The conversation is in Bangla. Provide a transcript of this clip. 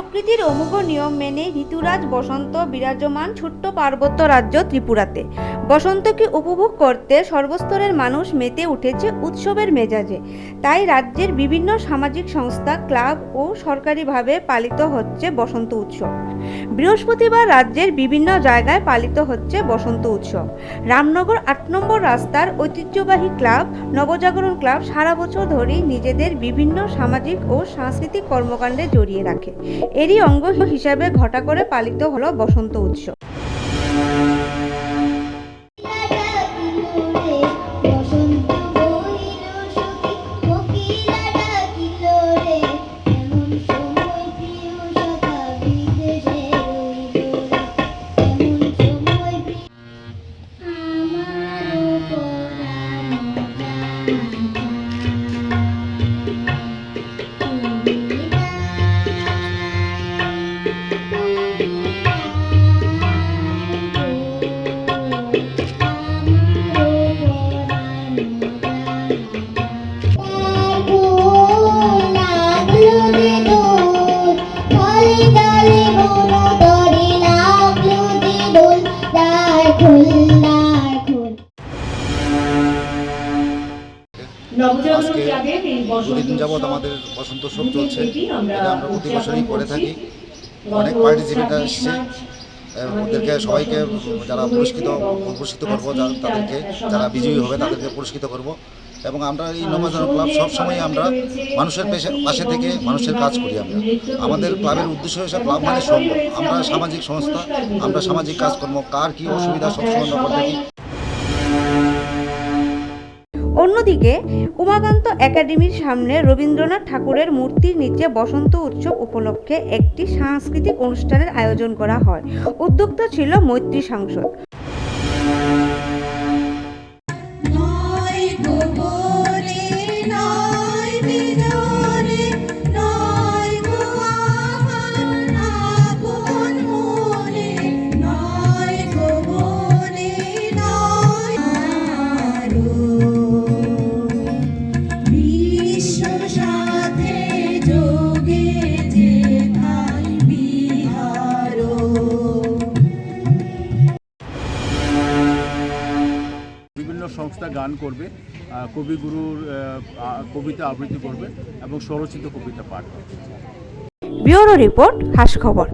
প্রকৃতির অমুক নিয়ম মেনে ঋতুরাজ বসন্ত বিরাজমান ছোট্ট পার্বত্য রাজ্য ত্রিপুরাতে। বসন্তকে উপভোগ করতে সর্বস্তরের মানুষ মেতে উঠেছে উৎসবের মেজাজে। তাই রাজ্যের বিভিন্ন সামাজিক সংস্থা, ক্লাব ও সরকারিভাবে পালিত হচ্ছে বসন্ত উৎসব। বৃহস্পতিবার রাজ্যের বিভিন্ন জায়গায় পালিত হচ্ছে বসন্ত উৎসব। রামনগর আট নম্বর রাস্তার ঐতিহ্যবাহী ক্লাব, নবজাগরণ ক্লাব সারা বছর ধরেই নিজেদের বিভিন্ন সামাজিক ও সাংস্কৃতিক কর্মকাণ্ডে জড়িয়ে রাখে। এরই অঙ্গ হিসাবে ঘটা করে পালিত হলো বসন্ত উৎসব। আজকে দুদিন যাবৎ আমাদের বসন্ত উৎসব চলছে। আমরা এটা আমরা প্রতি বছরই করে থাকি। অনেক পার্টিসিপেন্ট 26 আসছে ওদেরকে সবাইকে যারা পুরস্কৃত পুরস্কৃত করব যারা তাদেরকে যারা বিজয়ী হবে তাদেরকে পুরস্কৃত করব। এবং আমরা এই নবজাগরণ ক্লাব সবসময় আমরা মানুষের পেশে থেকে মানুষের কাজ করি আমরা। আমাদের ক্লাবের উদ্দেশ্য হচ্ছে ক্লাব মানে সঙ্গ আমরা সামাজিক সংস্থা, আমরা সামাজিক কাজকর্ম, কার কী অসুবিধা সবসময় আমরা করে অন্যদিকে, উমাকান্ত একাডেমির সামনে রবীন্দ্রনাথ ঠাকুরের মূর্তির নিচে বসন্ত উৎসব উপলক্ষে একটি সাংস্কৃতিক অনুষ্ঠানের আয়োজন করা হয়। উদ্যোক্তা ছিল মৈত্রী সাংসদ। সংস্থা গান করবে কবিগুরুর কবিতা আবৃত্তি করবে এবং স্বরচিত কবিতা পাঠ করবে। ব্যুরো রিপোর্ট হাস খবর